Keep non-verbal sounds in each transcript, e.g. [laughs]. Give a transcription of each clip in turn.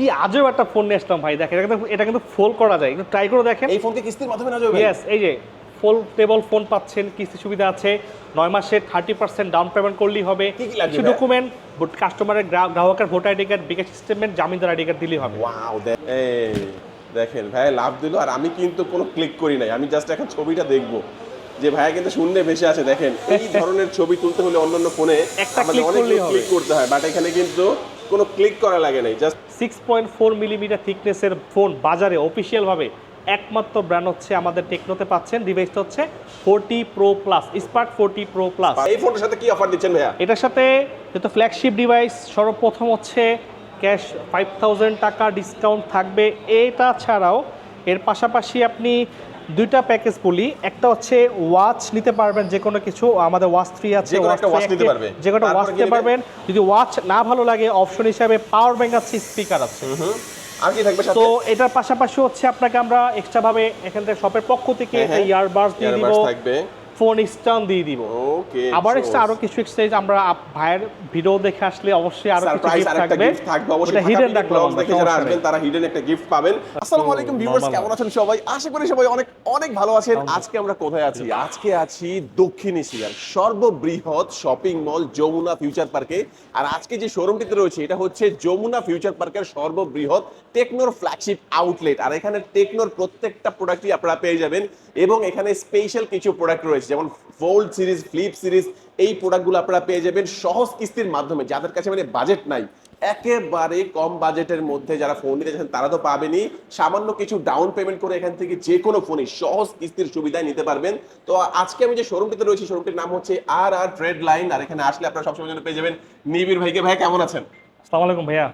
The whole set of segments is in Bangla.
কি আজব একটা ফোন নিয়ে আসলাম ভাই। দেখেন এটা কিন্তু এটা কিন্তু ফোল করা যায়। একটু ট্রাই করে দেখেন। এই ফোনকে কিস্তির মাধ্যমে না যাবে ইয়েস এই যে ফোল টেবল ফোন পাচ্ছেন কিস্তি সুবিধা আছে। নয় মাসে থার্টি পার্সেন্ট ডাউন পেমেন্ট করলেই হবে। কিছু ডকুমেন্ট কাস্টমারের গ্রাহকের voter ID card bKash statement জামিনদার ID card দিলেই হবে। দেখেন ভাই লাভ দিল। আর আমি কিন্তু কোনো ক্লিক করি নাই। আমি জাস্ট এখন ছবিটা দেখব। যে ভাইয়া কিন্তু শূন্যে বেশি আছে। দেখেন এই ধরনের ছবি তুলতে হলে অন্যান্য ফোনে একটা আমাদের অনেক ক্লিক করতে হয়। বাট এখানে কিন্তু কোনো ক্লিক করা লাগে নাই just six point four millimetre থিকনেসের phone বাজারে অফিসিয়ালভাবে একমাত্র ব্র্যান্ড হচ্ছে আমাদের টেকনোতে পাচ্ছেন। ডিভাইসটা হচ্ছে forty pro plus spark forty pro plus এই ফোনটার সাথে কি অফার দিচ্ছেন ভাইয়া? এটার সাথে যেহেতু ফ্ল্যাগশিপ ডিভাইস সর্বপ্রথম হচ্ছে ক্যাশ ফাইভ থাউজেন্ড টাকা ডিসকাউন্ট থাকবে। এটা ছাড়াও এর পাশাপাশি আপনি দুইটা প্যাকেজ বলি একটা হচ্ছে ওয়াচ নিতে পারবেন যে কোনো কিছু আমাদের ওয়াচ থ্রি আছে যে কোনো একটা Watch watch 3 নিতে active, যে কোনো ওয়াচ নিতে পারবেন। যদি ওয়াচ না ভালো লাগে অপশন হিসাবে পাওয়ার ব্যাংক আছে স্পিকার আছে। আর কি থাকবে তো এটার পাশাপাশি হচ্ছে আপনাকে আমরা এক্সট্রা ভাবে এখান থেকে শপের পক্ষ থেকে ইয়ারবার্স হ্যাঁ। ইয়ারবাডস দিয়ে দিব। থাকবে। ফোন স্টান দিয়ে দিব। ওকে আবার এক্সট্রা আরও কিছু এক্সচেঞ্জ আমরা ভাইয়ের ভিডিও দেখে আসলে অবশ্যই আরও কিছু একটা থাকবে। গিফট থাকবে অবশ্যই হিডেন রাখলাম দেখে যারা আসবেন তারা হিডেন একটা গিফট পাবেন। আসসালামু আলাইকুম ভিউয়ার্স কেমন আছেন সবাই? আশা করি সবাই অনেক অনেক ভালো আছেন। আজকে আমরা কোথায় আছি? আজকে আছি দক্ষিণ এশিয়ার সর্ববৃহৎ শপিং মল যমুনা ফিউচার পার্কে আর আজকে যে শোরুমটিতে রয়েছে এটা হচ্ছে যমুনা ফিউচার পার্কের সর্ববৃহৎ টেকনোর ফ্ল্যাগশিপ আউটলেট আর এখানে টেকনোর প্রত্যেকটা প্রোডাক্টই আপনারা পেয়ে যাবেন। এবং এখানে স্পেশাল কিছু প্রোডাক্ট রয়েছে। যেমন ফোল্ড সিরিজ ফ্লিপ সিরিজ এই প্রোডাক্টগুলো আপনারা পেয়ে যাবেন সহজ কিস্তির মাধ্যমে। যাদের কাছে মানে বাজেট নাই, একেবারে কম বাজেটের মধ্যে যারা ফোন নিতে চাচ্ছেন, তারা তো পাবেনই। সামান্য কিছু ডাউন পেমেন্ট করে এখান থেকে যে কোনো ফোনই সহজ কিস্তির সুবিধায় নিতে পারবেন। তো আজকে আমি যে শোরুমটিতে রয়েছি শোরুমটির নাম হচ্ছে আর আর ট্রেড লাইন আর এখানে আসলে আপনারা সবসময় জন্য পেয়ে যাবেন নিবির ভাইকে। ভাই কেমন আছেন? আসসালামু আলাইকুম ভাইয়া।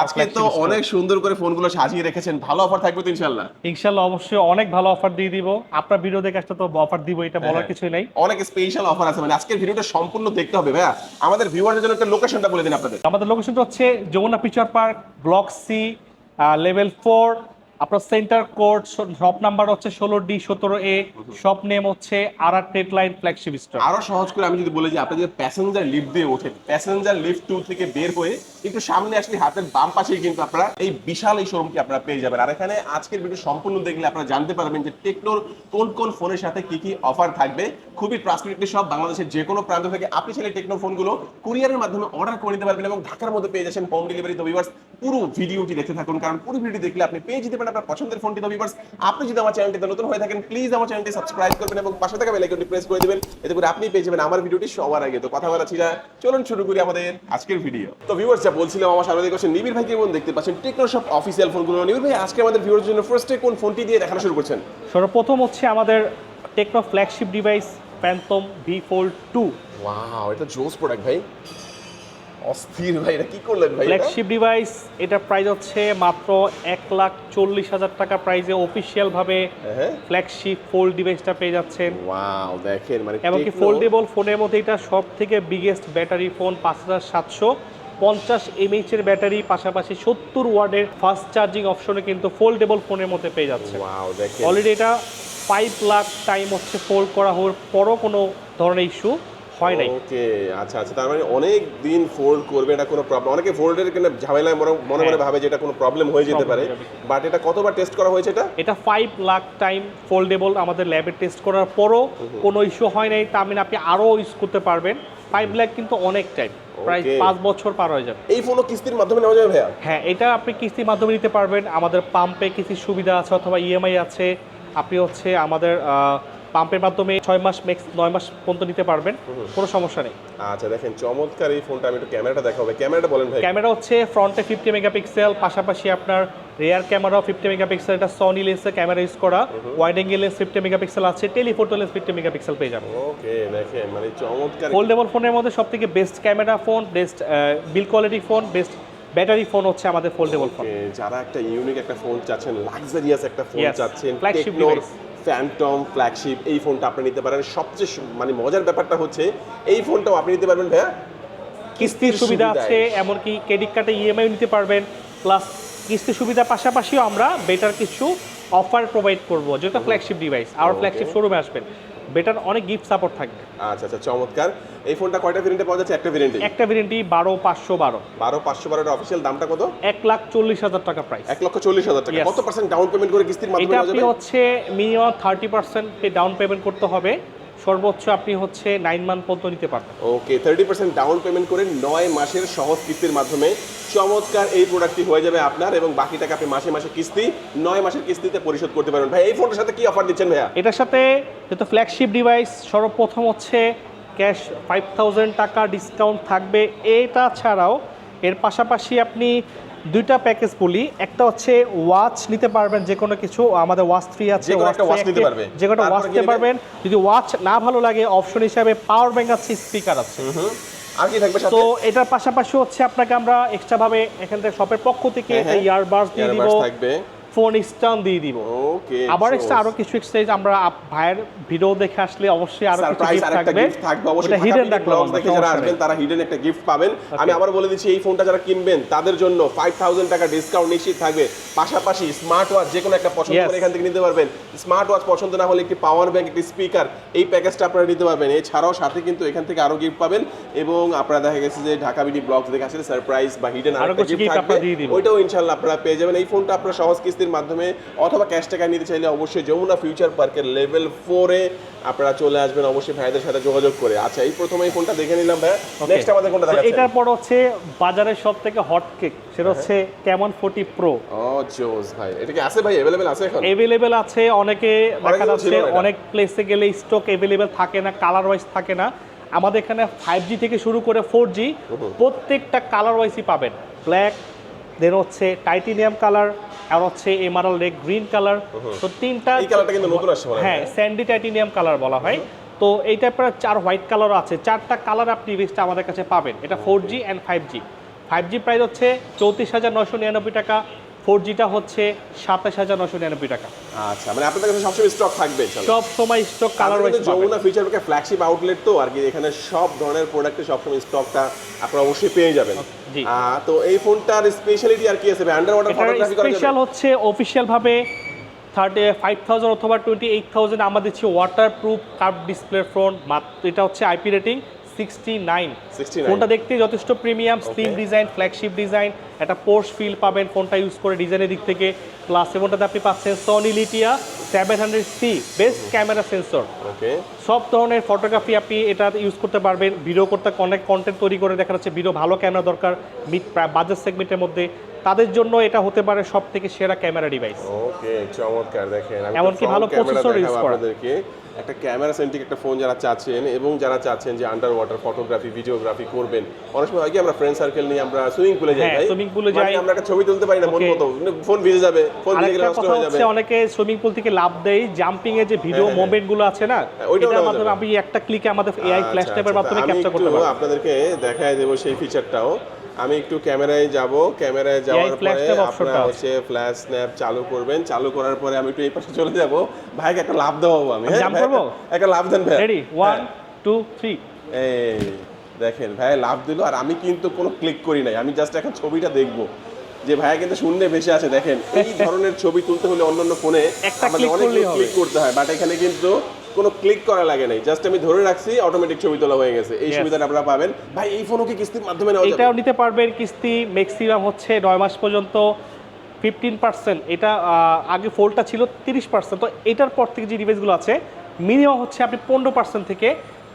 আজকে তো অনেক সুন্দর করে ফোনগুলো সাজিয়ে রেখেছেন। ভালো অফার থাকবে তো ইনশাল্লাহ ইনশাআল্লাহ অবশ্যই অনেক ভালো অফার দিয়ে দিব। আপনার ভিডিও দেখে তো অফার দিব এটা বলার হ্যাঁ। কিছুই নাই। অনেক স্পেশাল অফার আছে মানে আজকের ভিডিওটা সম্পূর্ণ দেখতে হবে ভাইয়া। আমাদের ভিউয়ারদের জন্য একটা লোকেশনটা বলে দিন আপনাদের। আমাদের লোকেশনটা হচ্ছে Jamuna future park block C level four আপনার সেন্টার কোড শপ নাম্বার হচ্ছে ষোলো ডি সতেরো এ শপ নেম হচ্ছে R trade line flagship store আরও সহজ করে আমি যদি বলি যে আপনি যদি প্যাসেঞ্জার লিফট দিয়ে ওঠেন প্যাসেঞ্জার লিফট টু থেকে বের হয়ে একটু সামনে আসলে হাতের বাম পাশেই কিন্তু আপনারা এই বিশাল এই শোরুমটি আপনারা পেয়ে যাবেন। আর এখানে আজকের ভিডিও সম্পূর্ণ দেখলে আপনারা জানতে পারবেন যে টেকনোর কোন কোন ফোনের সাথে কি কি অফার থাকবে। খুবই ট্রান্সপারেন্টলি সব বাংলাদেশের যে কোনো প্রান্ত থেকে আপনি চাইলে টেকনো ফোনগুলো কুরিয়ারের মাধ্যমে অর্ডার করে নিতে পারবেন এবং ঢাকার মধ্যে পেয়ে যাচ্ছেন হোম ডেলিভারি তো ভিউয়ার্স পুরো ভিডিওটি দেখতে থাকুন, কারণ পুরো ভিডিও দেখলে আপনি পেয়ে যেতে পারেন আপনার পছন্দের ফোনটি তো ভিউয়ার্স আপনি যদি আমার চ্যানেলটিতে নতুন হয়ে থাকেন প্লিজ আমার চ্যানেলটি সাবস্ক্রাইব করবেন এবং পাশে থাকা বেল আইকনটি প্রেস করে দিবেন। এতে করে আপনি পেয়ে যাবেন আমার ভিডিওটি সবার আগে। তো কথা বলা ছিল চলুন শুরু করি আমাদের আজকের ভিডিও তো ভিউয়ার্স যা বলছিলাম আমার সামনে দেখে নিবির ভাইকে এবং দেখতে পাচ্ছেন টেকনো সব অফিসিয়াল ফোনগুলো নিবির ভাই আজকে আমাদের ভিউয়ার্স জন্য ফার্স্টে কোন ফোনটি দিয়ে দেখানো শুরু করছেন? সর্বপ্রথম হচ্ছে আমাদের Tecno flagship device Phantom V fold two wow এটা জোস প্রোডাক্ট ভাই। অস্থির ভাই এটা কি করলেন ভাই ফ্ল্যাগশিপ ডিভাইস এটা প্রাইস হচ্ছে মাত্র এক লাখ চল্লিশ হাজার টাকা প্রাইসে অফিসিয়াল ভাবে ফ্ল্যাগশিপ ফোল্ড ডিভাইসটা পেয়ে যাচ্ছেন। ওয়াও দেখেন মানে এমনকি ফোল্ডেবল ফোনের মধ্যে এটা সব থেকে বিগেস্ট ব্যাটারি ফোন পাঁচ হাজার সাতশো। পঞ্চাশ এমএইচ এর ব্যাটারি পাশাপাশি সত্তর ওয়ার্ডের ফাস্ট চার্জিং অপশনে কিন্তু ফোল্ডেবল ফোনের মধ্যে পেয়ে যাচ্ছে। ওয়াও দেখেন। অলরেডি এটা ফাইভ লাখ টাইম হচ্ছে ফোল্ড করা হওয়ার পরও কোনো ধরনের ইস্যু হয় নাই। ওকে আচ্ছা আচ্ছা তার মানে অনেক দিন ফোল্ড করবে এটা কোনো প্রবলেম অনেকে ফোল্ডের কিন্তু ঝামেলায় মনে মনে হ্যাঁ। ভাবে যে এটা কোনো প্রবলেম হয়ে যেতে পারে। বাট এটা কতবার টেস্ট করা হয়েছে এটা? এটা ফাইভ লাখ টাইম ফোল্ডেবল আমাদের ল্যাবে টেস্ট করার পরও কোনো ইস্যু হয় নাই। তার মানে আপনি আরও ইউজ করতে পারবেন। ফাইভ লাখ কিন্তু অনেক টাইম প্রায় পাঁচ বছর পার হয়ে যাবে। এই ফোনও কিস্তির মাধ্যমে নেওয়া যাবে ভাইয়া? হ্যাঁ এটা আপনি কিস্তির মাধ্যমে নিতে পারবেন। আমাদের পাম্পে কিস্তির সুবিধা আছে অথবা ইএমআই আছে। আপনি হচ্ছে আমাদের পাম্পের মাধ্যমে ছয় মাস ম্যাক্স নয় মাস পর্যন্ত নিতে পারবেন। কোনো সমস্যা নেই। আচ্ছা দেখেন চমৎকার এই ফোনটা আমি একটু ক্যামেরাটা দেখাবো ক্যামেরাটা বলেন ভাই। ক্যামেরা হচ্ছে ফ্রন্টে ফিফটি মেগাপিক্সেল পাশাপাশি আপনার রেয়ার ক্যামেরাও ফিফটি মেগাপিক্সেল এটা সনি লেন্সের ক্যামেরা ইউজ করা। Wide angle lens fifty megapixel আছে। টেলিফোটো লেন্স ফিফটি মেগাপিক্সেল পেয়ে যাবেন। ওকে দেখেন মানে চমৎকার। ফোল্ডেবল ফোনের মধ্যে সব থেকে best camera phone best build quality phone best battery phone হচ্ছে আমাদের ফোল্ডেবল ফোন যারা একটা ইউনিক একটা ফোন চাচ্ছেন লাক্সারিয়াস একটা ফোন চাচ্ছেন device. ফ্যান্টম ফ্ল্যাগশিপ এই ফোনটা আপনি নিতে পারেন। সবচেয়ে মানে মজার ব্যাপারটা হচ্ছে এই ফোনটাও আপনি নিতে পারবেন ভাইয়া। কিস্তির সুবিধা আছে এমনকি ক্রেডিট কার্ডে ইএমআই নিতে পারবেন। প্লাস কিস্তির সুবিধার পাশাপাশিও আমরা বেটার কিছু অফার প্রোভাইড করব যেটা ফ্ল্যাগশিপ ডিভাইস আর ফ্ল্যাগশিপ শোরুমে আসবেন। বেটার অনেক গিফট সাপোর্ট থাকবে। আচ্ছা আচ্ছা চমৎকার। এই ফোনটা কয়টা ভেরিয়েন্টে পাওয়া যাচ্ছে? একটা ভেরিয়েন্টে একটা ভেরিয়েন্টই বারো পাঁচশো বারো। বারো পাঁচশো বারোটা অফিসিয়াল দামটা কত? এক লাখ চল্লিশ হাজার টাকা প্রাইস এক লক্ষ চল্লিশ হাজার টাকা. কত পার্সেন্ট ডাউন পেমেন্ট করে কিস্তির মাধ্যমে এটা আপনি হচ্ছে minimum thirty percent down payment করতে হবে। সর্বোচ্চ আপনি হচ্ছে নাইন মান্থ পর্যন্ত নিতে পারবেন। Okay thirty percent down payment করে নয় মাসের সহজ কিস্তির মাধ্যমে চমৎকার এই প্রোডাক্টটি হয়ে যাবে আপনার এবং বাকি টাকা আপনি মাসে মাসে কিস্তি নয় মাসের কিস্তিতে পরিশোধ করতে পারবেন। ভাই এই ফোনটার সাথে কি অফার দিচ্ছেন ভাইয়া? এটার সাথে যেহেতু ফ্ল্যাগশিপ ডিভাইস সর্বপ্রথম হচ্ছে ক্যাশ ফাইভ থাউজেন্ড টাকা ডিসকাউন্ট থাকবে। এটা ছাড়াও এর পাশাপাশি আপনি দুইটা প্যাকেজ বলি একটা হচ্ছে ওয়াচ নিতে পারবেন যে কোনো কিছু আমাদের ওয়াচ থ্রি আছে যে কোনো ওয়াচ নিতে পারবেন। যদি ওয়াচ না ভালো লাগে অপশন হিসাবে পাওয়ার ব্যাঙ্ক আছে স্পিকার আছে। আর কি থাকবে তো এটার পাশাপাশি হচ্ছে আপনাকে আমরা এক্সট্রা ভাবে এখান থেকে শপের পক্ষ থেকে ইয়ারবাস হ্যাঁ। ইয়ারবাডস দিয়ে দিব। ফোন স্ট্যান্ড দিয়ে দিব। ওকে আবার এক্সট্রা আরও কিছু এক্সচেঞ্জ আমরা ভাইয়ের ভিডিও দেখে আসলে অবশ্যই আরও কিছু গিফট থাকবে। গিফট থাকবে অবশ্যই হিডেন রাখলাম দেখে যারা আসবেন তারা হিডেন একটা গিফট পাবেন। আমি আবার বলে দিচ্ছি এই ফোনটা যারা কিনবেন তাদের জন্য 5000 টাকা ডিসকাউন্ট নিশ্চিত থাকবে। পাশাপাশি স্মার্ট ওয়াচ যে কোনো একটা পছন্দ করে এখান থেকে নিতে পারবেন। স্মার্ট ওয়াচ পছন্দ না হলে একটি পাওয়ার ব্যাংক একটি স্পিকার এই প্যাকেজটা আপনারা নিতে পারবেন। এছাড়াও সাথে কিন্তু এখান থেকে আরও গিফট পাবেন এবং আপনারা দেখা গেছে যে ঢাকা বিডি ব্লগস দেখে আসলে সারপ্রাইজ বা হিডেন আরও কিছু গিফট থাকবে। আপনারা দিয়ে দিব। ওইটাও ইনশাআল্লাহ আপনারা পেয়ে যাবেন। এই ফোনটা আপনারা সহজ কিস্তির মাধ্যমে অথবা ক্যাশ টাকায় নিতে চাইলে অবশ্যই যমুনা ফিউচার পার্কের লেভেল ফোরে আপনারা চলে আসবেন অবশ্যই ভাইদের সাথে যোগাযোগ করে আচ্ছা এই প্রথমে এই ফোনটা দেখে নিলাম ভাই Okay. নেক্সট আমাদের কোনটা তো দেখাচ্ছেন এটার পর হচ্ছে বাজারের সব থেকে হট কেক সেটা হচ্ছে ক্যামন ফোর্টি প্রো ও জোস ভাই এটা কি আছে ভাই अवेलेबल আছে এখন এভেলেবেল আছে অনেকে দেখা অনেকে তো যাচ্ছে ছিল না এটা। অনেক প্লেসে গেলে স্টক এভেলেবেল থাকে না কালার ওয়াইজ থাকে না আমাদের এখানে ফাইভ জি থেকে শুরু করে ফোর জি প্রত্যেকটা কালার ওয়াইজই পাবেন ব্ল্যাক দেন হচ্ছে টাইটেনিয়াম কালার আর হচ্ছে এমারাল রেড গ্রিন কালার তো তিনটা এই কালারটা কিন্তু নতুন আসছে হ্যাঁ। স্যান্ডি টাইটেনিয়াম কালার বলা হয়। তো এইটা টাইপের চার হোয়াইট কালার আছে। চারটা কালার আপনি বেস্টটা আমাদের কাছে পাবেন। এটা four G and five G five G price হচ্ছে চৌত্রিশ হাজার নশো নিরানব্বই টাকা। ফোর জিটা হচ্ছে সাতাশ হাজার নশো নিরানব্বই টাকা। আচ্ছা মানে আপনাদের কাছে সবসময় স্টক থাকবে সব সময় stock colour wise Jamuna future পার্কের ফ্ল্যাগশিপ আউটলেট তো আর কি এখানে সব ধরনের প্রোডাক্টের সবসময় স্টকটা আপনারা অবশ্যই পেয়ে যাবেন। তো এই ফোনটার স্পেশালিটি আর কি আছে? আন্ডার ওয়াটার ফটোগ্রাফি করা স্পেশাল হচ্ছে অফিসিয়াল ভাবে থার্টি ফাইভ থাউজেন্ড অথবা টোয়েন্টি এইট থাউজেন্ড আমাদের হচ্ছে water proof curve display phone মাত্র এটা হচ্ছে আইপি রেটিং সিক্সটি নাইন 69 ফোনটা দেখতে যথেষ্ট premium slim design flagship design একটা পোর্স ফিল পাবেন ফোনটা ইউজ করে ডিজাইনের দিক থেকে। প্লাস ফোনটাতে আপনি পাচ্ছেন Sony Lytia seven hundred C best camera sensor সব ধরনের ফটোগ্রাফি আপনি এটা ইউজ করতে পারবেন। ভিডিও করতে অনেক কন্টেন্ট তৈরি করে দেখা যাচ্ছে ভিডিও ভালো ক্যামেরা দরকার মিড বাজেট সেগমেন্টের মধ্যে। তাদের জন্য এটা হতে পারে সব থেকে সেরা ক্যামেরা ডিভাইস ওকে চমৎকার দেখেন। এমনকি ভালো use দেখাবো করা। একটা ক্যামেরা সেন্ট্রিক একটা ফোন যারা চাচ্ছেন এবং যারা চাচ্ছেন যে আন্ডার ওয়াটার ফটোগ্রাফি ভিডিওগ্রাফি করবেন অনেক সময় হয় কি আমরা ফ্রেন্ড সার্কেল নিয়ে আমরা সুইমিং পুলে যাই হ্যাঁ, swimming pool এ মানে যাই। আমরা একটা ছবি তুলতে পারি না মন মতো ফোন ভিজে যাবে ফোন ভিজে গেলে নষ্ট হয়ে যাবে অনেকে সুইমিং পুল থেকে লাভ দেয় জাম্পিং এর যে ভিডিও হ্যাঁ, হ্যাঁ। মোমেন্টগুলো আছে না ওইটাও এটার মাধ্যমে। আপনি একটা ক্লিকে আমাদের এআই ফ্ল্যাশ ট্যাবের মাধ্যমে ক্যাপচার করতে পারবেন আপনাদেরকে দেখায় দেবো সেই ফিচারটাও আমি একটু ক্যামেরায় যাব। ক্যামেরায় যাওয়ার পরে আপনারা হচ্ছে ফ্ল্যাশ স্ন্যাপ চালু করবেন। চালু করার পরে আমি একটু এই পাশে চলে যাব। ভাইকে একটা লাভ দেওয়াবো আমি হ্যাঁ? ভাই, একটা লাভ দেন ভাই। রেডি ওয়ান টু থ্রি এই দেখেন ভাই লাভ দিল। আর আমি কিন্তু কোনো ক্লিক করি নাই। আমি জাস্ট এখন ছবিটা দেখব। যে ভাইয়া কিন্তু শূন্যে ভেসে আছে দেখেন। এই ধরনের ছবি তুলতে হলে অন্যান্য ফোনে [laughs] আমাদের অনেক ক্লিক করতে হয়। বাট এখানে কিন্তু কোনো ক্লিক করা লাগে নাই। জাস্ট আমি ধরে রাখছি অটোমেটিক ছবি তোলা হয়ে গেছে। এই সুবিধাটা আপনারা পাবেন। ভাই এই ফোনও কি কিস্তির মাধ্যমে নেওয়া যাবে? এটাও নিতে পারবেন কিস্তি ম্যাক্সিমাম হচ্ছে নয় মাস পর্যন্ত ফিফটিন পার্সেন্ট এটা আগে ফোলটা ছিল তিরিশ পার্সেন্ট তো এটার পর থেকে যে ডিভাইসগুলো আছে মিনিমাম হচ্ছে আপনি পনেরো পার্সেন্ট থেকে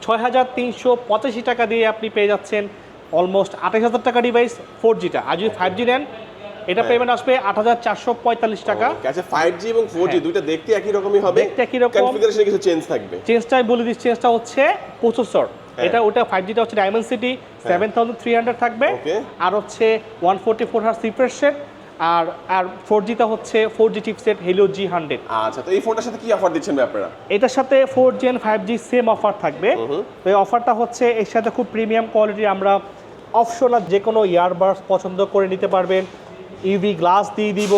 ছয় হাজার তিনশো পঁচাশি টাকা দিয়ে আপনি পেয়ে যাচ্ছেন অলমোস্ট আঠাশ হাজার টাকা ডিভাইস ফোর জিটা আর যদি ফাইভ জি নেন এটা হ্যাঁ। পেমেন্ট আসবে আট হাজার চারশো পঁয়তাল্লিশ টাকা। আচ্ছা ফাইভ জি এবং ফোর জি হ্যাঁ। দুইটা দেখতে একই রকমই হবে। দেখতে একই রকম। কনফিগারেশনে কিছু চেঞ্জ থাকবে। চেঞ্জটাই বলে দিচ্ছি চেঞ্জটা হচ্ছে প্রসেসর হ্যাঁ। এটা ওটা ফাইভ জিটা হচ্ছে Dimensity seven thousand three hundred থাকবে. আর হচ্ছে one forty four hertz refresh rate আর আর ফোর জিটা হচ্ছে four G chipset Helio G hundred আচ্ছা তো এই ফোনটার সাথে কি অফার দিচ্ছেন ভাই আপনারা? এটার সাথে four G and five G same offer থাকবে। তো এই অফারটা হচ্ছে এর সাথে খুব প্রিমিয়াম কোয়ালিটির আমরা অপশনাল যে কোনো ইয়ারবাডস পছন্দ করে নিতে পারবেন। ইউভি গ্লাস দিয়ে দিব।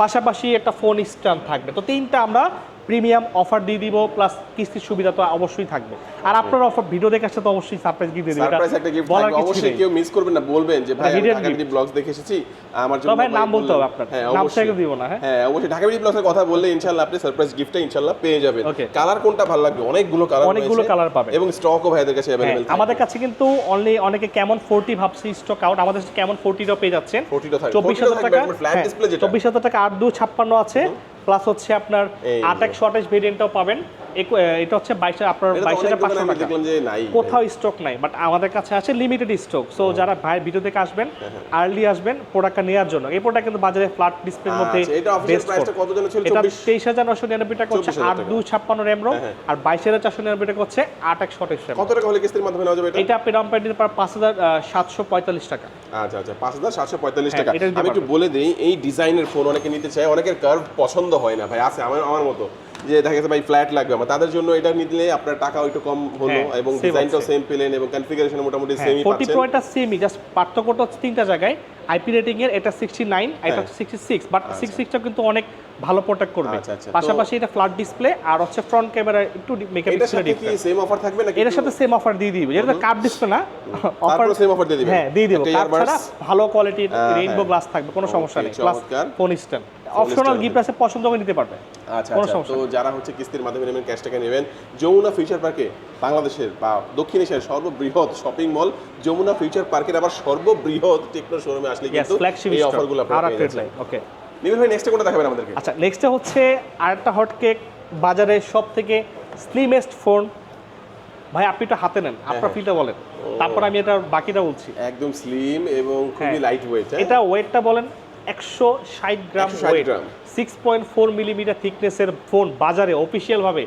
পাশাপাশি একটা ফোন স্ট্যান্ড থাকবে। তো তিনটা আমরা প্রিমিয়াম অফার দিয়ে দিব প্লাস কিস্তির সুবিধা তো অবশ্যই থাকবে আর আপনার অফার ভিডিও দেখে আসলে তো অবশ্যই সারপ্রাইজ গিফট দিয়ে দিবেন সারপ্রাইজ একটা গিফট বলার থাকবে কিছু অবশ্যই নেই। কেউ মিস করবেন না বলবেন যে ভাই আমি hidden Dhaka gift। BD blogs দেখে এসেছি আমার জন্য তবে ভাই নাম ভাই বলতে হবে বললেন- আপনার। হ্যাঁ নাম অবশ্যই সেটা দিব না, হ্যাঁ? হ্যাঁ অবশ্যই ঢাকা বিডি ব্লগসের কথা বললে ইনশাআল্লাহ আপনি সারপ্রাইজ গিফটটা ইনশাআল্লাহ পেয়ে যাবেন Okay. কালার কোনটা ভালো লাগবে অনেকগুলো কালার অনেকগুলো colour পাবেন। এবং স্টকও ভাইদের কাছে হ্যাঁ, अवेलेबल আমাদের কাছে কিন্তু অনলি অনেকে কেমন ফোরটি ভাবছি স্টক আউট আমাদের কাছে কেমন ফোরটিটাও পেয়ে যাচ্ছেন 40 টা থাকবে। চব্বিশ 40 টা হাজার থাকবে, টাকা একবার flat display যেটা। চব্বিশ হাজার টাকা আট দু ছাপ্পান্ন আছে প্লাস হচ্ছে আপনার এই যে। আট একশো আঠাশ ভেরিয়েন্টটাও পাবেন। এটা হচ্ছে বাইশ আপনার বাইশ হাজার পাঁচশো টাকা। কোথাও স্টক নাই বাট আমাদের কাছে আছে লিমিটেড স্টক সো যারা ভাই ভিডিও থেকে আসবেন হ্যাঁ, আর্লি আসবেন প্রোডাক্টটা নেওয়ার জন্য। এই প্রোডাক্ট কিন্তু বাজারে ফ্ল্যাট ডিসপ্লের মধ্যে আচ্ছা, এটা অফিসিয়াল best প্রাইসটা phone। কত যেন ছিল? এটা 24 তেইশ হাজার নশো নিরানব্বই টাকা হচ্ছে আট দু ছাপ্পান্ন র্যাম রোম হ্যাঁ, আর বাইশ হাজার চারশো নিরানব্বই টাকা হচ্ছে আট একশো আঠাশ র্যাম কত টাকা হলে কিস্তির মাধ্যমে নেওয়া যাবে এটা? আপনি ডাউন পেমেন্ট পারেন পাঁচ হাজার সাতশো পঁয়তাল্লিশ টাকা। আচ্ছা আচ্ছা পাঁচ হাজার সাতশো পঁয়তাল্লিশ হ্যাঁ, টাকা। আমি একটু বলে দিই এই ডিজাইনের ফোন অনেকে নিতে চায় অনেকের কার্ভ পছন্দ হয় না ভাই আছে আমার আমার মতো। যে দেখা গেছে ভাই ফ্ল্যাট লাগবে আমার। তাদের জন্য এটা নিলে আপনার টাকা একটু কম হলো হ্যাঁ, এবং ডিজাইনটাও। সেম পেলেন এবং কনফিগারেশন মোটামুটি হ্যাঁ সেমই ফোর্টি পাচ্ছেন। 40 পয়েন্টটা সেমই জাস্ট পার্থক্যটা হচ্ছে তিনটা জায়গায়। আইপি রেটিং এর এটা সিক্সটি নাইন এটা হ্যাঁ। হচ্ছে সিক্সটি সিক্স বাট সিক্স টা কিন্তু অনেক ভালো প্রোটেক্ট করবে। আচ্ছা, আচ্ছা, পাশাপাশি এটা ফ্ল্যাট ডিসপ্লে আর হচ্ছে ফ্রন্ট ক্যামেরা একটু মেকানিক্যাল সাথে কি সেম অফার থাকবে নাকি এটার সাথে সেম অফার দিয়ে দিবে। যেটা কার্ড ডিসপ্লে না অফার same offer দিয়ে দিবেন? হ্যাঁ দিয়ে দিব। একটা কার্ড earbuds? ছাড়া ভালো কোয়ালিটির রেইনবো। গ্লাস থাকবে কোনো সমস্যা নেই। Plus. Phone stand optional gift আছে পছন্দ করে নিতে পারবে। আচ্ছা আচ্ছা। তো যারা হচ্ছে কিস্তির মাধ্যমে নেবেন ক্যাশ টাকা নেবেন যমুনা ফিউচার পার্কে বাংলাদেশের বা দক্ষিণ এশিয়ার সর্ববৃহৎ শপিং মল যমুনা ফিউচার পার্কের আবার সর্ববৃহৎ টেকনো শোরুমে আসলে কিন্তু এই অফারগুলো আপনারা পেয়ে লাইন ওকে নিবিল ভাই নেক্সটে কোনটা দেখাবেন আমাদেরকে? আচ্ছা নেক্সটে হচ্ছে আরেকটা হট কেক বাজারে সব থেকে স্লিমেস্ট ফোন ভাই আপনি একটু হাতে নেন আপনার হ্যাঁ। ফিলটা বলেন। তারপর আমি এটা বাকিটা বলছি। একদম স্লিম এবং খুবই হ্যাঁ। লাইট ওয়েট এটা ওয়েটটা বলেন একশো ষাট গ্রাম weight six point four millimetre থিকনেসের phone বাজারে অফিসিয়ালভাবে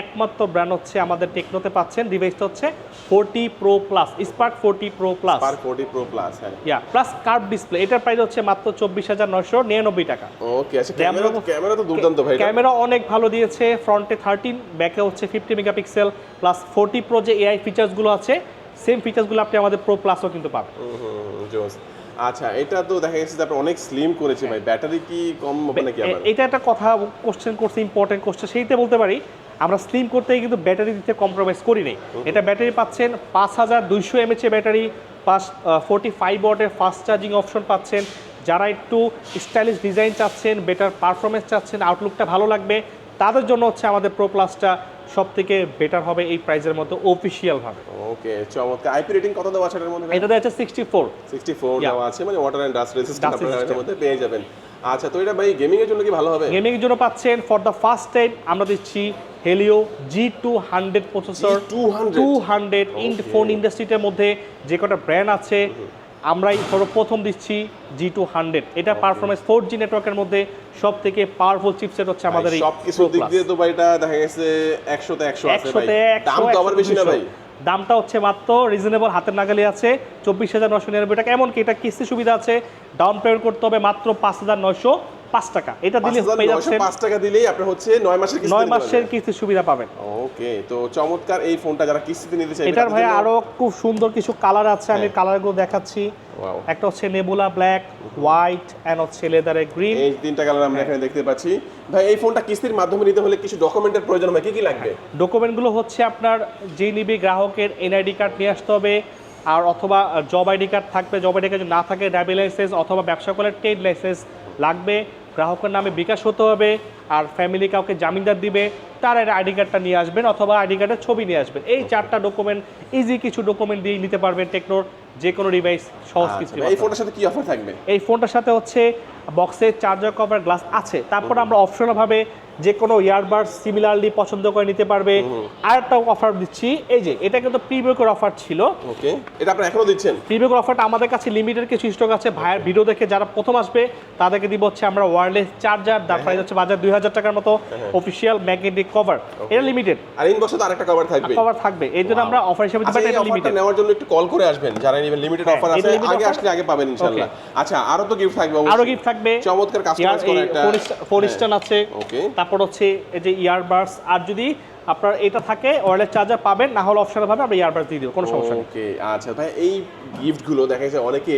একমাত্র ব্র্যান্ড হচ্ছে আমাদের টেকনোতে পাচ্ছেন। ডিভাইসটা হচ্ছে forty pro plus spark forty pro plus পার 40 প্রো প্লাস হ্যাঁ। ইয়া প্লাস কার্ভ ডিসপ্লে এটার প্রাইস হচ্ছে মাত্র চব্বিশ হাজার নয়শো নিরানব্বই টাকা। ওকে আচ্ছা ক্যামেরা তো ক্যামেরা তো দুর্দান্ত ভাই ক্যামেরা অনেক ভালো দিয়েছে ফ্রন্টে থার্টিন ব্যাকে হচ্ছে fifty megapixel plus forty pro যে এআই ফিচার্সগুলো আছে সেম ফিচার্সগুলো আপনি আমাদের প্রো প্লাসও কিন্তু পাবেন। জোস। আচ্ছা এটা তো দেখা গেছে যে আপনার অনেক স্লিম করেছে ভাই। ব্যাটারি কি কম হবে নাকি এটা একটা কথা কোশ্চেন করছে ইম্পর্টেন্ট কোশ্চেন সেইটা বলতে পারি। আমরা স্লিম করতে কিন্তু ব্যাটারি দিতে কম্প্রোমাইজ করি নাই এটা ব্যাটারি পাচ্ছেন পাঁচ হাজার দুইশো এমএচএ ব্যাটারি পাঁচ ফোর্টি ফাইভ ওয়াটের ফাস্ট চার্জিং অপশন পাচ্ছেন। যারা একটু স্টাইলিশ ডিজাইন চাচ্ছেন বেটার পারফরমেন্স চাচ্ছেন আউটলুকটা ভালো লাগবে তাদের জন্য হচ্ছে আমাদের প্রো প্লাসটা সব থেকে বেটার হবে এই প্রাইজের মধ্যে অফিসিয়ালভাবে ওকে চমৎকার। আইপি রেটিং কত দেওয়া আছে এটার মধ্যে এটা দেওয়া সিক্সটি ফোর 64 দেওয়া আছে মানে ওয়াটার এন্ড ডাস্ট রেজিস্ট্যান্ট আপনারা resistant. মধ্যে পেয়ে যাবেন। আচ্ছা তো এটা ভাই গেমিং এর জন্য কি ভালো হবে? গেমিং এর জন্য পাচ্ছেন ফর দ্য ফার্স্ট টাইম আমরা দিচ্ছি Helio G two hundred processor G200 two hundred in. Phone ইন্ডাস্ট্রিটার মধ্যে যে কটা ব্র্যান্ড আছে আমরাই সর্বপ্রথম দিচ্ছি জি টু হান্ড্রেড এটা পারফরমেন্স ফোর জি নেটওয়ার্কের মধ্যে সব থেকে পাওয়ারফুল চিপসেট হচ্ছে আমাদের এই দিক দিয়ে তো ভাই এটা দেখা গেছে 100 তে 100 আছে ভাই। একশোতে দাম তো আবার বেশি না ভাই। দামটা হচ্ছে মাত্র রিজনেবল হাতের নাগালে আছে চব্বিশ হাজার নশো নিরানব্বই টাকা। এমনকি এটা কিস্তি সুবিধা আছে ডাউন পেমেন্ট করতে হবে মাত্র পাঁচ হাজার নয়শো। পাঁচ টাকা। এটা দিলে পেয়ে যাচ্ছেন 5905 টাকা দিলেই আপনার হচ্ছে 9 মাসের নয় মাসের কিস্তি সুবিধা পাবেন। ওকে তো চমৎকার এই ফোনটা যারা কিস্তিতে নিতে চাইবে এটার ভাই আরও খুব সুন্দর কিছু কালার আছে আমি হ্যাঁ। কালারগুলো দেখাচ্ছি। একটা হচ্ছে নেবুলা ব্ল্যাক হোয়াইট এন্ড হচ্ছে লেদারে গ্রিন এই তিনটা কালার আমরা এখানে দেখতে পাচ্ছি। ভাই এই ফোনটা কিস্তির মাধ্যমে নিতে হলে কিছু ডকুমেন্টের প্রয়োজন হবে কি কি লাগবে? ডকুমেন্টগুলো হচ্ছে আপনার যে নিবি গ্রাহকের এনআইডি কার্ড নিয়ে আসতে হবে আর অথবা জব আইডি কার্ড থাকবে জব আইডি কার্ড না থাকে ড্রাইভিং লাইসেন্স অথবা ব্যবসা করার ট্রেড লাইসেন্স লাগবে। গ্রাহকের নামে বিকাশ হতে হবে আর ফ্যামিলি কাউকে জামিনদার দিবে, তার আইডি কার্ডটা নিয়ে আসবেন অথবা আইডি কার্ডের ছবি নিয়ে আসবেন। এই চারটা ডকুমেন্ট ইজি কিছু ডকুমেন্ট দিয়ে নিতে পারবেন টেকনোর যে কোনো ডিভাইস সহজ আচ্ছা, ভাই, এই ফোনটার সাথে কি অফার থাকবে? এই ফোনটার সাথে হচ্ছে বক্সে চার্জার কভার গ্লাস আছে। তারপর আমরা অপশনাল ভাবে যে কোনো ইয়ারবাড সিমিলারলি পছন্দ করে নিতে পারবে। আর একটা অফার দিচ্ছি এই যে এটা কিন্তু প্রিভিউকের অফার ছিল। ওকে এটা আপনি এখনও দিচ্ছেন? প্রিভিউকের অফারটা আমাদের কাছে লিমিটেড কিছু স্টক আছে। ভাইয়ের ভিডিও দেখে যারা প্রথম আসবে তাদেরকে দিব হচ্ছে আমরা ওয়ারলেস চার্জার তার প্রাইস হচ্ছে বাজার দুই হাজার টাকার মতো অফিসিয়াল ম্যাগনেটিক কভার এটা লিমিটেড আর ইনবক্সে তো আরেকটা কভার থাকবে। কভার থাকবে। এই জন্য আমরা অফার হিসেবে দিতে আচ্ছা এটা লিমিটেড নেওয়ার জন্য একটু কল করে আসবেন যারা নেবেন লিমিটেড হ্যাঁ, অফার আছে আগে আসলে আগে পাবেন ইনশাআল্লাহ। আচ্ছা আরও তো গিফট থাকবে আরও গিফট থাকবে। চমৎকার কাস্টমাইজ করা একটা ফোর স্টার আছে। ওকে তারপর হচ্ছে এই যে ইয়ারবাডস আর যদি আপনার এটা থাকে ওয়্যারলেস চার্জার পাবেন না হলে অপশনাল ভাবে আমরা ইয়ারবাডস দিয়ে দিব কোনো সমস্যা নেই। ওকে আচ্ছা ভাই এই গিফটগুলো দেখা যাচ্ছে অনেকে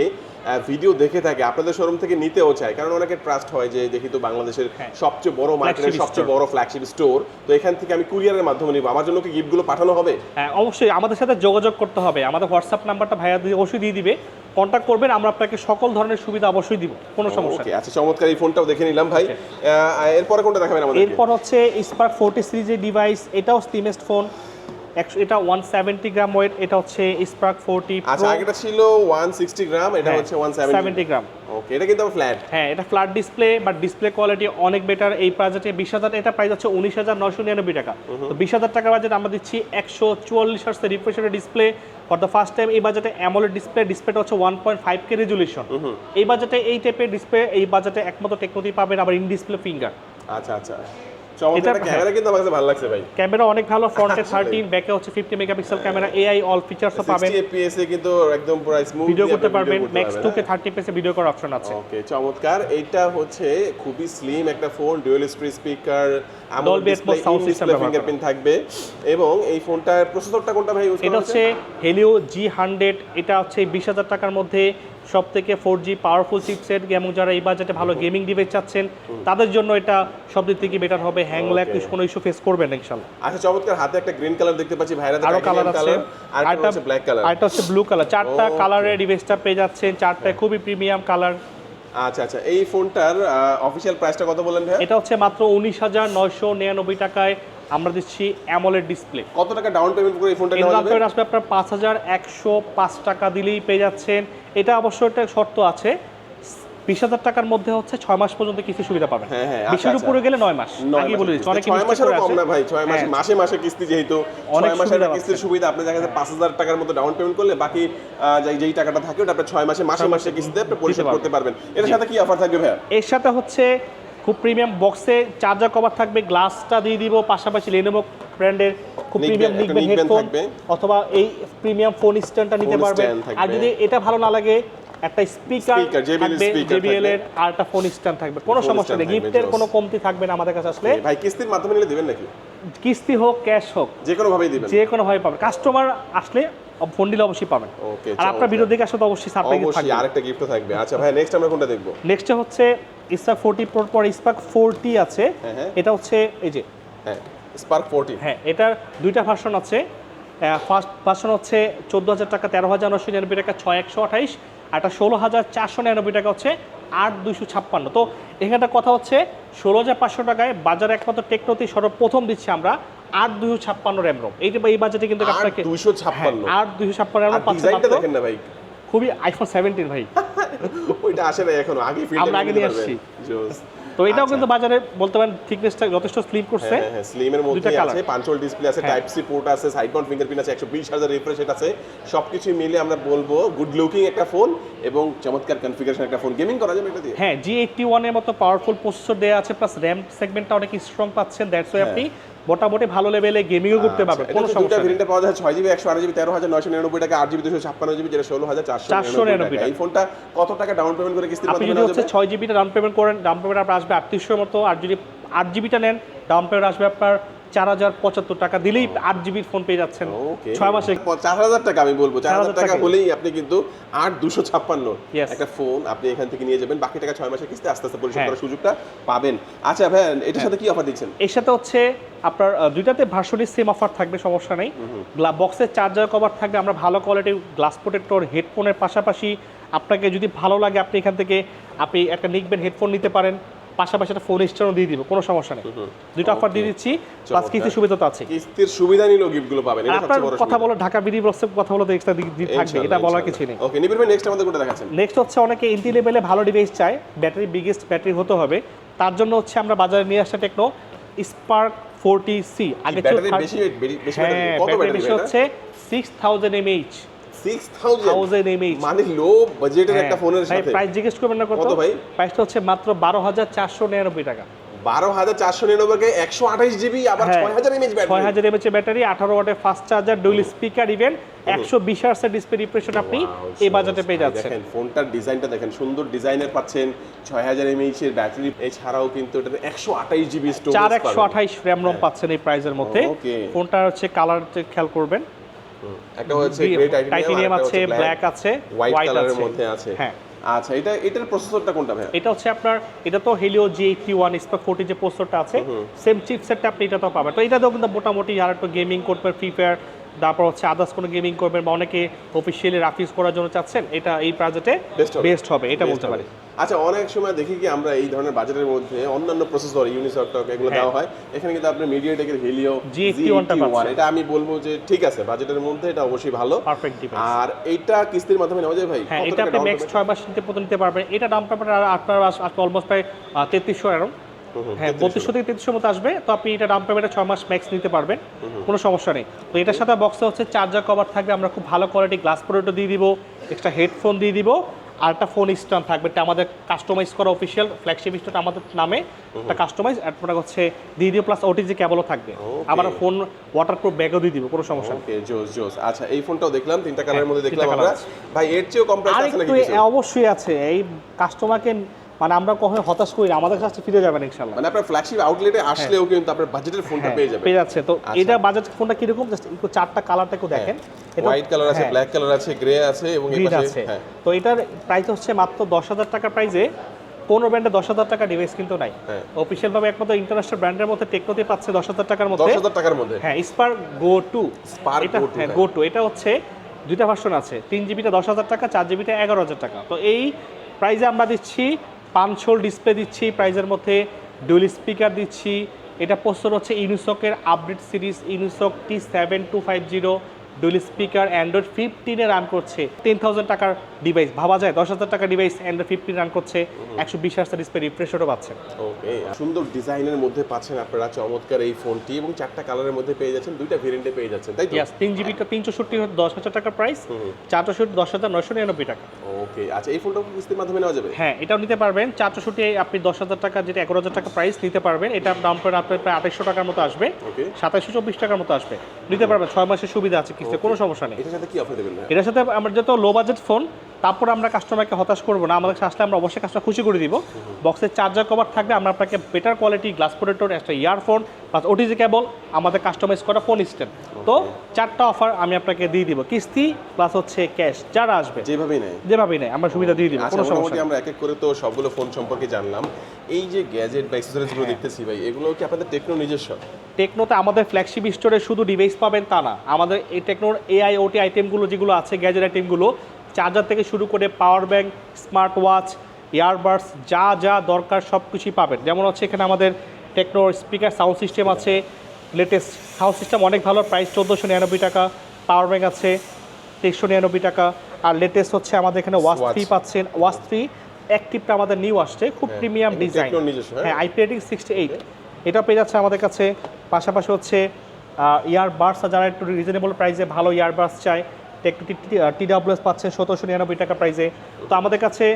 ভিডিও দেখে থাকে আপনাদের শোরুম থেকে নিতেও চায়। কারণ অনেকে ট্রাস্ট হয় যে দেখি তো বাংলাদেশের হ্যাঁ। সবচেয়ে বড় মার্কেটের সবচেয়ে বড় ফ্ল্যাগশিপ স্টোর তো এখান থেকে আমি কুরিয়ারের মাধ্যমে নিব। আমার জন্য কি গিফটগুলো পাঠানো হবে? হ্যাঁ অবশ্যই। আমাদের সাথে যোগাযোগ করতে হবে। আমাদের হোয়াটসঅ্যাপ নাম্বারটা ভাইয়া দিয়ে অবশ্যই দিয়ে দিবে। কন্ট্যাক্ট করবেন আমরা আপনাকে সকল ধরনের সুবিধা অবশ্যই দিব। কোনো সমস্যা নেই। আচ্ছা চমৎকার। এই ফোনটাও দেখে নিলাম ভাই। এরপরে কোনটা দেখাবেন আমাদের এরপর হচ্ছে স্পার্ক ফোর্টি সিরিজের ডিভাইস এটাও স্টিমেস্ট ফোন এটা ওয়ান সেভেন্টি গ্রাম ওয়েট এটা হচ্ছে স্পার্ক ফোর্টি আচ্ছা আগেটা ছিল 160 গ্রাম এটা হচ্ছে 170 সেভেন্টি গ্রাম ওকে এটা কিন্তু ফ্ল্যাট হ্যাঁ এটা flat display but display quality অনেক বেটার এই বাজেটে বিশ হাজার এটা প্রাইস হচ্ছে উনিশ হাজার নশো নিরানব্বই টাকা। তো বিশ হাজার টাকা বাজেট আমরা দিচ্ছি একশো চুয়াল্লিশ হার্সের রিফ্রেশারের display for the first time এই বাজেটে অ্যামোলেড ডিসপ্লে ডিসপ্লেটা হচ্ছে one point five K resolution এই বাজেটে এই টাইপের ডিসপ্লে এই বাজেটে একমাত্র টেকনোতি পাবেন আবার ইন ডিসপ্লে ফিঙ্গার আচ্ছা আচ্ছা। এটা- ক্যামেরা কিন্তু আমার কাছে ভালো লাগছে ভাই। ক্যামেরা অনেক ভালো ফ্রন্টে আসলে। থার্টিন ব্যাকে হচ্ছে fifty megapixel camera AI all ফিচার্সও পাবেন। 60 fps এ কিন্তু একদম পুরো স্মুথ ভিডিও করতে পারবেন ম্যাক্স টু কে থার্টি পেসে ভিডিও করার অপশন আছে। ওকে চমৎকার। এটা হচ্ছে খুবই স্লিম একটা ফোন ডুয়াল স্ক্রিন স্পিকার ব্যবহার ফিঙ্গারপ্রিন্ট থাকবে। এবং এই ফোনটার প্রসেসরটা কোনটা ভাই ইউজ এটা হচ্ছে? হেলিও জি হান্ড্রেড এটা হচ্ছে বিশ হাজার টাকার মধ্যে সব থেকে ফোর জি পাওয়ারফুল চিপসেট এবং যারা এই বাজেটে ভালো গেমিং ডিভাইস চাচ্ছেন তাদের জন্য এটা সব দিক থেকে বেটার হবে। Hang Okay. কোনো ইস্যু ফেস করবেন না ইনশাল্লাহ। আচ্ছা চমৎকার। হাতে একটা গ্রিন কালার দেখতে পাচ্ছি। ভাইরা আরও কালার আছে। আর একটা হচ্ছে ব্ল্যাক কালার আর আরেকটা হচ্ছে ব্লু কালার চারটা কালারের ডিভাইসটা পেয়ে যাচ্ছেন। চারটায় খুবই প্রিমিয়াম কালার আচ্ছা আচ্ছা। এই ফোনটার অফিশিয়াল প্রাইসটা কত বললেন ভাই এটা হচ্ছে মাত্র উনিশ হাজার নয়শো নিরানব্বই টাকায় আমরা দিচ্ছি অ্যামোলেড ডিসপ্লে কত টাকা ডাউন পেমেন্ট করে এই ফোনটা নেওয়া যাবে? এর আসবে আপনার পাঁচ হাজার একশো পাঁচ টাকা দিলেই পেয়ে যাচ্ছেন। এটা অবশ্য একটা শর্ত আছে। বিশ হাজার টাকার মধ্যে হচ্ছে ছয় মাস পর্যন্ত কিস্তি সুবিধা পাবেন। হ্যাঁ, হ্যাঁ, আচ্ছা, বিশের আচ্ছা। উপরে গেলে নয় মাস। আগে বলে দিচ্ছি। অনেকে ছয় করে কম না ভাই ছয় মাসে হ্যাঁ। মাসে মাসে কিস্তি যেহেতু ছয় মাসের কিস্তির সুবিধা আপনি দেখা যাচ্ছে পাঁচ হাজার টাকার মতো ডাউন পেমেন্ট করলে বাকি যেই যেই টাকাটা থাকে ওটা আপনি ছয় মাসে মাসে মাসে কিস্তিতে আপনি পরিশোধ। করতে পারবেন। এর সাথে কি অফার থাকবে ভাইয়া? এর সাথে হচ্ছে খুব প্রিমিয়াম বক্সে চার্জার কভার থাকবে গ্লাসটা দিয়ে দিব পাশাপাশি লেনোভো ব্র্যান্ডের খুব প্রিমিয়াম নিকবেন হেডফোন অথবা এই প্রিমিয়াম ফোন স্ট্যান্ডটা নিতে থাকবে। আর যদি এটা ভালো না লাগে একটা স্পিকার থাকবে JBL এর আর একটা ফোন স্ট্যান্ড থাকবে। কোনো সমস্যা নেই। গিফটের কোনো কমতি থাকবে না আমাদের কাছে আসলে। ভাই কিস্তির মাধ্যমে নিলে দিবেন নাকি? কিস্তি হোক ক্যাশ হোক। যে কোনো ভাবেই দিবেন যে কোনো ভাবে পাবেন। কাস্টমার আসলে ফোন দিলে অবশ্যই পাবেন। আর আপনার ভিডিও দেখে আসলে তো অবশ্যই সারপ্রাইজ থাকবে। আরেকটা গিফট থাকবে। আচ্ছা ভাই নেক্সট আমরা কোনটা দেখব? নেক্সটে হচ্ছে স্পার্ক ফোরটি প্রোর পর স্পার্ক ফোরটি আছে। হ্যাঁ, হ্যাঁ। এটা হচ্ছে এই যে হ্যাঁ স্পার্ক ফোরটি হ্যাঁ এটার দুইটা ভার্সন আছে। ফার্স্ট ভার্সন হচ্ছে চোদ্দ হাজার টাকা তেরো হাজার নশো নিরানব্বই টাকা ছয় একশো আঠাইশ। আর একটা ষোলো হাজার চারশো নিরানব্বই টাকা হচ্ছে আট দুইশো ছাপ্পান্ন। তো এখানটা কথা হচ্ছে ষোলো হাজার পাঁচশো টাকায় বাজারে একমাত্র টেকনোতে সর্বপ্রথম দিচ্ছি আমরা। আট দুইশো ছাপ্পান্ন র্যাম রোম। এই এই বাজেটে কিন্তু আপনাকে দুইশো ছাপ্পান্ন। হ্যাঁ, আট দুইশো ছাপ্পান্ন র্যাম ডিজাইনটা দেখেন না ভাই। খুবই আইফোন সেভেন্টিন ভাই। [laughs] ওইটা আসে না এখনও আগে আমরা আগে নিয়ে আসছি। তো এটাও কিন্তু বাজারে বলতে পারেন থিকনেসটা যথেষ্ট স্লিম করছে। হ্যাঁ হ্যাঁ স্লিমের মধ্যে আছে। পাঞ্চল ডিসপ্লে আছে হ্যাঁ। টাইপ সি পোর্ট আছে সাইড মাউন্ট ফিঙ্গারপ্রিন্ট আছে একশো বিশ হাজার রিফ্রেশ আছে। সবকিছু মিলে আমরা বলব গুড লুকিং একটা ফোন এবং চমৎকার কনফিগারেশন একটা ফোন গেমিং করা যাবে এটা দিয়ে। হ্যাঁ জি এইটটি ওয়ানের মতো পাওয়ারফুল প্রসেসর দেওয়া আছে প্লাস র্যাম সেগমেন্টটা অনেক স্ট্রং পাচ্ছেন দ্যাটস ওয়াই আপনি মোটামুটি ভালো লেভেলে গেমিংও করতে পারবেন আচ্ছা, কোনো সমস্যা নেই। ভেরিয়েন্টে পাওয়া যায় 6 জিবি একশো আট জিবি তেরো হাজার নয়শো নিরানব্বই টাকা 8 জিবি দুশো ছাপ্পান্ন জিবি যেটা ষোলো হাজার চারশো 499 নিরানব্বই টাকা। টাকা। এই ফোনটা কত টাকা ডাউন পেমেন্ট করে কিস্তির আপনি যদি হচ্ছে যাবে? ছয় জিবিটা ডাউন পেমেন্ট করেন ডাউন পেমেন্ট আপনার আসবে আটত্রিশশোর মতো আর যদি 8 জিবিটা নেন ডাউন পেমেন্ট আসবে আপনার চার হাজার পঁচাত্তর টাকা দিলেই আট জিবির ফোন পেয়ে যাচ্ছেন। ছয় মাসে চার হাজার টাকা আমি বলব। চার হাজার টাকা। হলেই আপনি কিন্তু আট দুশো ছাপ্পান্ন একটা ফোন আপনি এখান থেকে নিয়ে যাবেন। বাকি টাকা ছয় মাসের কিস্তি আস্তে আস্তে পরিশোধ হ্যাঁ। করার সুযোগটা পাবেন। আচ্ছা ভাই এটার সাথে কি অফার দিচ্ছেন? এর সাথে হচ্ছে আপনার দুইটাতে ভার্সনই সেম অফার থাকবে সমস্যা নেই। বক্সের চার্জার কভার থাকবে আমরা ভালো কোয়ালিটির গ্লাস প্রোটেক্টর হেডফোনের পাশাপাশি আপনাকে যদি ভালো লাগে আপনি এখান থেকে আপনি একটা নিকবেন হেডফোন নিতে পারেন। পাশাপাশি একটা ফোন স্টোনও দিয়ে দিব কোনো সমস্যা নেই। দুইটা অফার দিয়ে দিচ্ছি প্লাস চমৎকার। কিস্তি সুবিধা তো আছে কিস্তির সুবিধা নিলেও গিফটগুলো পাবেন এটা আপনার সবচেয়ে বড় কথা বলো ঢাকা বিডি ব্লগসে কথা বলো তো এক্সট্রা থাকবে এটা বলার কিছু নেই। ওকে ভাই নেক্সট আমাদের কোনটা দেখাচ্ছেন? নেক্সট হচ্ছে অনেকে এন্ট্রি লেভেলে ভালো ডিভাইস চায় ব্যাটারি বিগেস্ট ব্যাটারি হতে হবে। তার জন্য হচ্ছে আমরা বাজারে নিয়ে আসা টেকনো স্পার্ক ফোরটি সি আগে ছিল বেশি হ্যাঁ বেশি হচ্ছে সিক্স থাউজেন্ড এমএইচ 6000 এমএইচ মানে লো বাজেটের একটা ফোনের সাথে। প্রাইস জিজ্ঞেস করবেন না কত? কত ভাই? প্রাইসটা হচ্ছে মাত্র বারো হাজার চারশো নিরানব্বই টাকা। বারো হাজার চারশো নিরানব্বই একশো আঠাশ জিবি আবার হ্যাঁ। ছয় হাজার এমএচ ছয় ব্যাটারি হাজার এমএচ ব্যাটারি আঠারো ওয়াটের fast charger dual speaker even একশো বিশ ডিসপ্লে আপনি এই বাজেটে পেয়ে যাচ্ছেন। দেখেন ফোনটার ডিজাইনটা দেখেন সুন্দর ডিজাইনের পাচ্ছেন ছয় হাজার এমএইচ এর ব্যাটারি এছাড়াও কিন্তু এটাতে একশো আঠাশ জিবি স্টোরেজ চার একশো র্যাম রম পাচ্ছেন এই প্রাইসের মধ্যে। ফোনটা হচ্ছে কালার খেয়াল করবেন। একটা হচ্ছে গ্রে টাইটানিয়াম আছে ব্ল্যাক আছে হোয়াইট কালারের মধ্যে আছে। হ্যাঁ। আচ্ছা এটা এটার প্রসেসরটা কোনটা ভাই এটা হচ্ছে আপনার এটা তো Helio G eighty one forty যে প্রসেসরটা আছে সেম চিপসেটটা আপনি এটা তো পাবেন। তো এটাতেও কিন্তু মোটামুটি যারা একটু গেমিং করবেন ফ্রি ফায়ার তারপর হচ্ছে আদার্স কোনো গেমিং করবেন বা অনেকে অফিসিয়ালি রাফিস করার জন্য চাচ্ছেন এটা এই হবে। বেস্ট হবে এটা বলতে। পারি আচ্ছা অনেক সময় দেখি কি আমরা এই ধরনের বাজেটের মধ্যে অন্যান্য প্রসেসর ইউনিসক টক এগুলো হ্যাঁ। দেওয়া হয় এখানে কিন্তু আপনি মিডিয়াটেকের হেলিও G81 টা পাচ্ছেন। এটা আমি বলব যে ঠিক আছে বাজেটের মধ্যে এটা অবশ্যই ভালো পারফেক্ট ডিভাইস আর এটা কিস্তির মাধ্যমে নেওয়া যায় ভাই হ্যাঁ এটা আপনি ম্যাক্স payment? ছয় মাস নিতে পর্যন্ত নিতে পারবেন এটা দাম পাবেন আর আপনার অলমোস্ট প্রায় তেত্রিশশো এরম হুম হুম, হ্যাঁ 3300 বত্রিশশো থেকে তেত্রিশশো মতো আসবে। তো আপনি এটা ডাউন পেমেন্টে ছয় মাস ম্যাক্স নিতে পারবেন। কোনো সমস্যা নেই। তো এটার সাথে বক্সে হচ্ছে চার্জার কভার থাকবে। আমরা খুব ভালো কোয়ালিটি গ্লাস প্রোডাক্ট দিয়ে দিব এক্সট্রা হেডফোন দিয়ে দিব। আর একটা ফোন স্ট্যান্ড থাকবে। এটা আমাদের কাস্টমাইজ করা অফিসিয়াল ফ্ল্যাগশিপ স্টোর আমাদের নামে। একটা কাস্টমাইজ প্রোডাক্ট হচ্ছে দিয়ে দিব প্লাস ওটিজি কেবলও থাকবে। আবার ফোন ওয়াটারপ্রুফ ব্যাগও দিয়ে দিব কোনো সমস্যা নেই। জোস জোস। আচ্ছা এই ফোনটাও দেখলাম তিনটা কালারের হ্যাঁ, মধ্যে দেখলাম আমরা। ভাই এর চেয়েও কম প্রাইস আছে নাকি অবশ্যই আছে। এই কাস্টমারকে মানে আমরা কখনো হতাশ করি না আমাদের কাছে ফিরে যাবেন ইনশাল্লাহ মানে আপনার ফ্ল্যাগশিপ আউটলেটে আসলেও কিন্তু আপনার বাজেটের ফোনটা হ্যাঁ, পেয়ে যাবেন। পেয়ে যাচ্ছে। তো আচ্ছা। এটা বাজেট ফোনটা কীরকম? জাস্ট একটু চারটা কালারটা একটু দেখেন। এটা- হোয়াইট কালার আছে হ্যাঁ, ব্ল্যাক কালার আছে গ্রে আছে এবং এই পাশে হ্যাঁ। তো এটার প্রাইস হচ্ছে মাত্র দশ হাজার টাকার প্রাইসে পনেরো ব্র্যান্ডে দশ হাজার টাকা ডিভাইস কিন্তু নাই। হ্যাঁ। অফিসিয়াল ভাবে একমাত্র ইন্টারন্যাশনাল ব্র্যান্ডের মধ্যে টেকনোতে পাচ্ছে দশ হাজার টাকার মধ্যে। দশ হাজার টাকার মধ্যে? হ্যাঁ স্পার গো টু Spark এটা Go 2, হ্যাঁ হ্যাঁ। গো টু এটা হচ্ছে দুইটা ভার্সন আছে। তিন জিবিটা দশ হাজার টাকা চার জিবিটা এগারো হাজার টাকা। তো এই প্রাইজে আমরা দিচ্ছি পাঁচশোল ডিসপ্লে দিচ্ছি, প্রাইজের মধ্যে ডুয়েল স্পিকার দিচ্ছি। এটা প্রস্তুত হচ্ছে ইউনিসকের update series Unisoc T seven two five zero dual speaker Android ফিফটিনে run করছে। টেন থাউজেন্ড টাকার ডিভাইস ভাবা যায় দশ হাজার টাকার ডিভাইস অ্যান্ড্রয়েড ফিফটিন রান করছে। একশো বিশ হাজার ডিসপ্লে রিফ্রেশরও পাচ্ছেন ওকে সুন্দর ডিজাইনের মধ্যে পাচ্ছেন আপনারা চমৎকার এই ফোনটি এবং চারটা কালারের মধ্যে পেয়ে যাচ্ছেন দুইটা ভেরিয়েন্টে পেয়ে যাচ্ছেন তাই ইয়াস তিন জিবিটা তিনশোষট্টি দশ হাজার টাকার প্রাইস চারশোষট্টি দশ হাজার নয়শো নিরানব্বই টাকা। ওকে আচ্ছা এই ফোনটা কিস্তির মাধ্যমে নেওয়া যাবে? হ্যাঁ এটাও নিতে পারবেন চারশোষট্টি আপনি দশ হাজার টাকা যেটা এগারো হাজার টাকা প্রাইস নিতে পারবেন এটা দাম পড়ে আপনার প্রায় আঠাইশশো টাকার মতো আসবে ওকে। সাতাইশশো চব্বিশ টাকার মতো আসবে। নিতে পারবেন ছয় মাসের সুবিধা আছে কিস্তি কোনো সমস্যা নেই। এটার সাথে কি অফার দেবেন এটার সাথে আমরা যেহেতু লো বাজেট ফোন তারপর আমরা কাস্টমারকে হতাশ করব না। আমাদের আসলে আমরা অবশ্যই কাস্টমার খুশি করে দিব। বক্সের চার্জার কভার থাকবে আমরা আপনাকে বেটার কোয়ালিটি গ্লাস প্রোটেক্টর একটা ইয়ারফোন প্লাস ওটিজি কেবল আমাদের কাস্টমাইজ করা ফোন স্ট্যান্ড তো চারটা অফার আমি আপনাকে দিয়ে দিব। কিস্তি প্লাস হচ্ছে ক্যাশ যারা আসবে। যেভাবেই নেয়। যেভাবেই নেই আমরা সুবিধা দিয়ে দিব আচ্ছা কোনো সমস্যা আমরা এক এক করে তো সবগুলো ফোন সম্পর্কে জানলাম। এই যে গ্যাজেট বা অ্যাক্সেসরিজ হ্যাঁ। দেখতেছি ভাই এগুলো কি আপনাদের টেকনো নিজস্ব টেকনোতে আমাদের ফ্ল্যাগশিপ স্টোরে শুধু ডিভাইস পাবেন তা না আমাদের এই টেকনোর এআই ওটি আইটেমগুলো যেগুলো আছে গ্যাজেট আইটেমগুলো চার্জার থেকে শুরু করে power bank smart watch earbuds যা যা দরকার সব কিছুই পাবেন যেমন হচ্ছে এখানে আমাদের টেকনোর স্পিকার সাউন্ড সিস্টেম আছে লেটেস্ট সাউন্ড সিস্টেম অনেক ভালো প্রাইস চোদ্দোশো নিরানব্বই টাকা পাওয়ার ব্যাংক আছে তেইশশো নিরানব্বই টাকা আর লেটেস্ট হচ্ছে আমাদের এখানে Watch। থ্রি পাচ্ছেন ওয়াচ থ্রি অ্যাক্টিভটা আমাদের নিউ আসছে খুব প্রিমিয়াম ডিজাইন হ্যাঁ? আইপি রেটিং সিক্সটি এইট এটা পেয়ে যাচ্ছে আমাদের কাছে পাশাপাশি হচ্ছে ইয়ার ইয়ারবাডস যারা একটু রিজনেবল প্রাইসে ভালো ইয়ার ইয়ারবাডস চায় টি ডাব্লিউএস পাচ্ছে সতেরোশো নিরানব্বই টাকা প্রাইসে তো আমাদের কাছে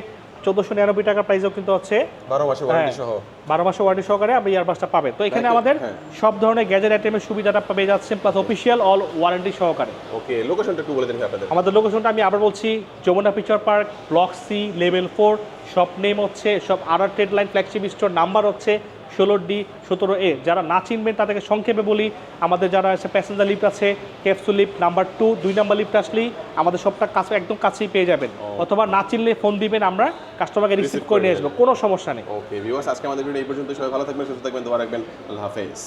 চোদ্দোশো নিরানব্বই টাকা প্রাইসও কিন্তু হচ্ছে বারো মাসে ওয়ারেন্টি সহ। বারো মাসে ওয়ারেন্টি সহকারে আপনি ইয়ারবাসটা পাবেন। তো এখানে আমাদের হ্যাঁ। সব ধরনের গ্যাজেট আইটেমের সুবিধাটা পেয়ে যাচ্ছেন প্লাস অফিসিয়াল অল ওয়ারেন্টি সহকারে। ওকে লোকেশনটা একটু বলে দিন আপনাদের। আমাদের লোকেশনটা আমি আবার বলছি Jamuna Future Park block C level four shop name হচ্ছে সব আড়ার trade line flagship store number হচ্ছে ষোলো ডি সতেরো এ যারা না চিনবেন তাদেরকে সংক্ষেপে বলি। আমাদের যারা আছে প্যাসেঞ্জার লিফট আছে ক্যাপসুল লিফট নাম্বার টু দুই নাম্বার লিফট আসলেই আমাদের সবটা কাছে একদম কাছেই পেয়ে যাবেন। অথবা না চিনলে ফোন দিবেন আমরা কাস্টমারকে রিসিভ করে নিয়ে আসব। কোনো সমস্যা নেই। ওকে ভিউয়ার্স আজকে আমাদের ভিডিও এই পর্যন্ত সবাই ভালো থাকবেন সুস্থ থাকবেন দোয়া রাখবেন। আল্লাহ হাফেজ।